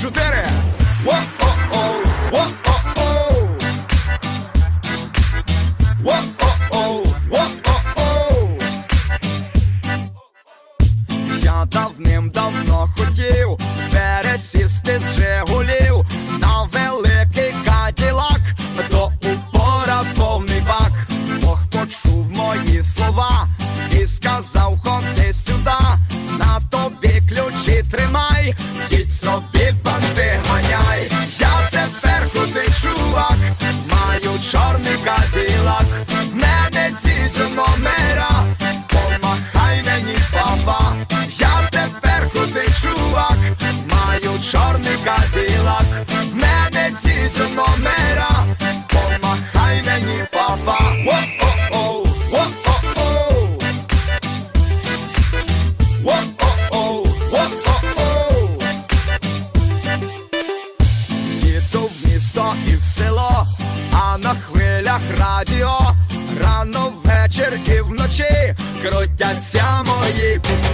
шутери. Воу-о-оу, воу-о-оу. О-о-о, оу! Я давним-давно хотів пересісти з жив. в село, а на хвилях радіо, рано ввечір і вночі крутяться мої пісні.